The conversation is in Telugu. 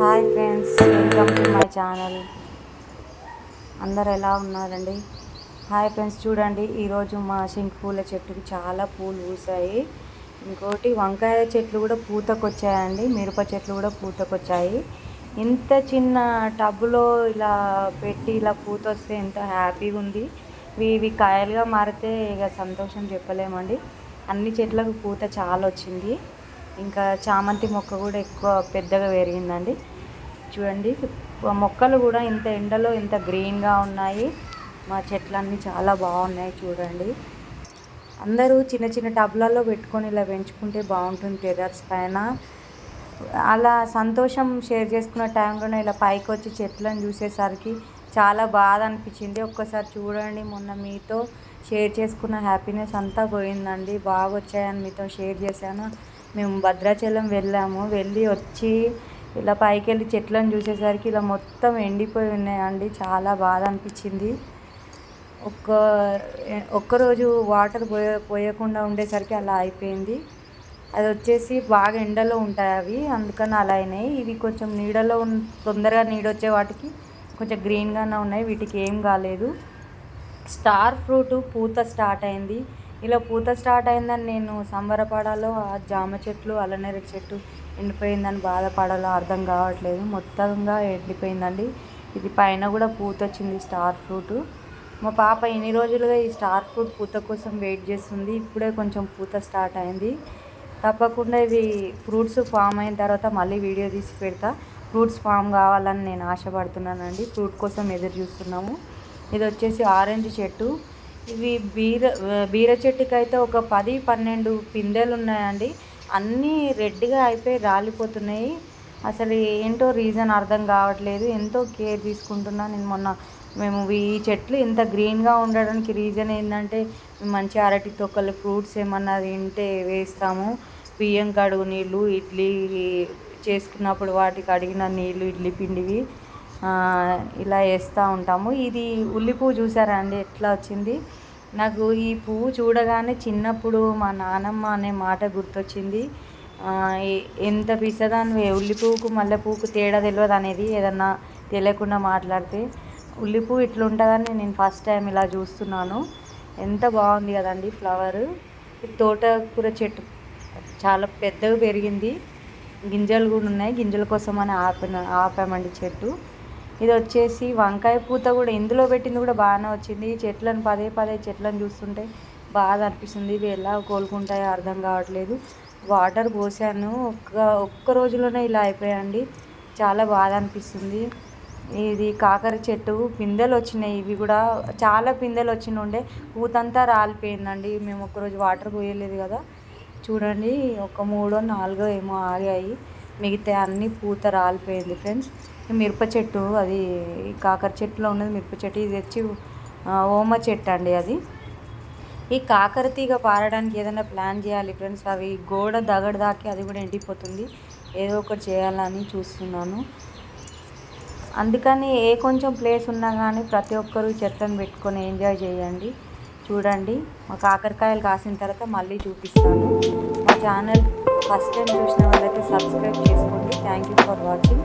Hi friends welcome to my channel. అందరు ఎలా ఉన్నారండి? హాయ్ ఫ్రెండ్స్ చూడండి ఈరోజు మా శంకు పూల చెట్టుకి చాలా పూలు పూసాయి. ఇంకోటి వంకాయ చెట్లు కూడా పూతకొచ్చాయండి మిరప చెట్లు కూడా పూతకొచ్చాయి. ఇంత చిన్న టబ్బులో ఇలా పెట్టి ఇలా పూత వస్తే ఎంత హ్యాపీగా ఉంది. ఇవి ఇవి కాయలుగా మారితే ఇక సంతోషం చెప్పలేమండి. అన్ని చెట్లకు పూత చాలా వచ్చింది. ఇంకా చామంతి మొక్క కూడా ఎక్కువ పెద్దగా పెరిగిందండి. చూడండి మొక్కలు కూడా ఇంత ఎండలో ఇంత గ్రీన్గా ఉన్నాయి. మా చెట్లన్నీ చాలా బాగున్నాయి చూడండి. అందరూ చిన్న చిన్న టబ్లలో పెట్టుకొని ఇలా పెంచుకుంటే బాగుంటుంది టెర్రర్స్ పైన. అలా సంతోషం షేర్ చేసుకున్న టైంలోనే ఇలా పైకి వచ్చి చెట్లను చూసేసరికి చాలా బాధ అనిపించింది. ఒక్కసారి చూడండి మొన్న మీతో. షేర్ చేసుకున్న హ్యాపీనెస్ అంతా పోయిందండి. బాగా వచ్చాయని మీతో షేర్ చేశాను. మేము భద్రాచలం వెళ్ళాము. వెళ్ళి వచ్చి ఇలా పైకి వెళ్ళి చెట్లను చూసేసరికి ఇలా మొత్తం ఎండిపోయి ఉన్నాయండి. చాలా బాధ అనిపించింది. ఒక్క ఒక్కరోజు వాటర్ పోయ పోయకుండా ఉండేసరికి అలా అయిపోయింది. అది వచ్చేసి బాగా ఎండలో ఉంటాయి అవి. అందుకని అలా అయినాయి. ఇవి కొంచెం నీడలో తొందరగా నీడొచ్చే వాటికి కొంచెం గ్రీన్గానే ఉన్నాయి. వీటికి ఏం కాలేదు. స్టార్ ఫ్రూట్ పూత స్టార్ట్ అయింది. ఇలా పూత స్టార్ట్ అయిందని నేను సంబరపడాలో ఆ జామ చెట్లు అలనేరు చెట్టు ఎండిపోయిందని బాధపడాలో అర్థం కావట్లేదు. మొత్తంగా ఎండిపోయిందండి. ఇది పైన కూడా పూత వచ్చింది స్టార్ ఫ్రూట్. మా పాప ఎన్ని రోజులుగా ఈ స్టార్ ఫ్రూట్ పూత కోసం వెయిట్ చేస్తుంది. ఇప్పుడే కొంచెం పూత స్టార్ట్ అయింది. తప్పకుండా ఇవి ఫ్రూట్స్ ఫామ్ అయిన తర్వాత మళ్ళీ వీడియో తీసి పెడతా. ఫ్రూట్స్ ఫామ్ కావాలని నేను ఆశపడుతున్నానండి. ఫ్రూట్ కోసం ఎదురు చూస్తున్నాము. ఇది వచ్చేసి ఆరెంజ్ చెట్టు. ఇవి బీర బీర చెట్టుకి అయితే ఒక పది పన్నెండు పిందెలు ఉన్నాయండి అన్నీ రెడ్గా అయిపోయి రాలిపోతున్నాయి. అసలు ఏంటో రీజన్ అర్థం కావట్లేదు. ఎంతో కేర్ తీసుకుంటున్నా నేను మొన్న. మేము ఈ చెట్లు ఇంత గ్రీన్గా ఉండడానికి రీజన్ ఏంటంటే మంచి అరటి తొక్కలు ఫ్రూట్స్ ఏమన్నా తింటే వేస్తాము. బియ్యం కడుగు నీళ్ళు ఇడ్లీ చేసుకున్నప్పుడు వాటికి అడిగిన నీళ్ళు ఇడ్లీ పిండివి. ఇలా వేస్తూ ఉంటాము. ఇది ఉల్లి పువ్వు చూసారా అండి? ఎట్లా వచ్చింది? నాకు ఈ పువ్వు చూడగానే చిన్నప్పుడు మా నానమ్మ అనే మాట గుర్తొచ్చింది. ఎంత పిసదాన్ని ఉల్లి పువ్వుకు మల్లె పువ్వుకు తేడా తెలియదు అనేది ఏదన్నా తెలియకుండా మాట్లాడితే. ఉల్లి పువ్వు ఇట్లుంటుందని నేను ఫస్ట్ టైం ఇలా చూస్తున్నాను. ఎంత బాగుంది కదండి ఫ్లవర్ తోటకూర చెట్టు చాలా పెద్దగా పెరిగింది. గింజలు కూడా ఉన్నాయి. గింజల కోసం అని ఆపిన ఆపామండి చెట్టు. ఇది వచ్చేసి వంకాయ పూత కూడా ఇందులో పెట్టింది కూడా బాగానే వచ్చింది. చెట్లను పదే పదే చెట్లను చూస్తుంటే బాధ అనిపిస్తుంది. ఇవి ఎలా కోలుకుంటాయో అర్థం కావట్లేదు. వాటర్ పోసాను. ఒక్క ఒక్క రోజులోనే ఇలా అయిపోయాయండి. చాలా బాధ అనిపిస్తుంది. ఇది కాకర చెట్టు పిందెలు వచ్చినాయి. ఇవి కూడా చాలా పిందెలు వచ్చిన ఉండే. పూతంతా రాలిపోయిందండి. మేము ఒక్కరోజు వాటర్ పోయలేదు కదా. చూడండి ఒక మూడో నాలుగో ఏమో ఆగాయి. మిగతా అన్ని పూత రాలిపోయింది ఫ్రెండ్స్. మిరప చెట్టు అది కాకర చెట్టులో ఉన్నది మిరప చెట్టు. ఇది వచ్చి ఓమ చెట్టు అండి అది. ఈ కాకర తీగ పారడానికి ఏదైనా ప్లాన్ చేయాలి ఫ్రెండ్స్. అవి గోడ దగడ దాకి అది కూడా ఎండిపోతుంది. ఏదో ఒకటి చేయాలని చూస్తున్నాను. అందుకని ఏ కొంచెం ప్లేస్ ఉన్నా కానీ ప్రతి ఒక్కరూ చెట్లను పెట్టుకొని ఎంజాయ్ చేయండి. చూడండి. మా కాకరకాయలు కాసిన తర్వాత మళ్ళీ చూపిస్తాను. మా ఛానల్ ఫస్ట్ టైం చూసిన వాళ్ళైతే సబ్స్క్రైబ్ చేసుకోండి. Thank you for watching.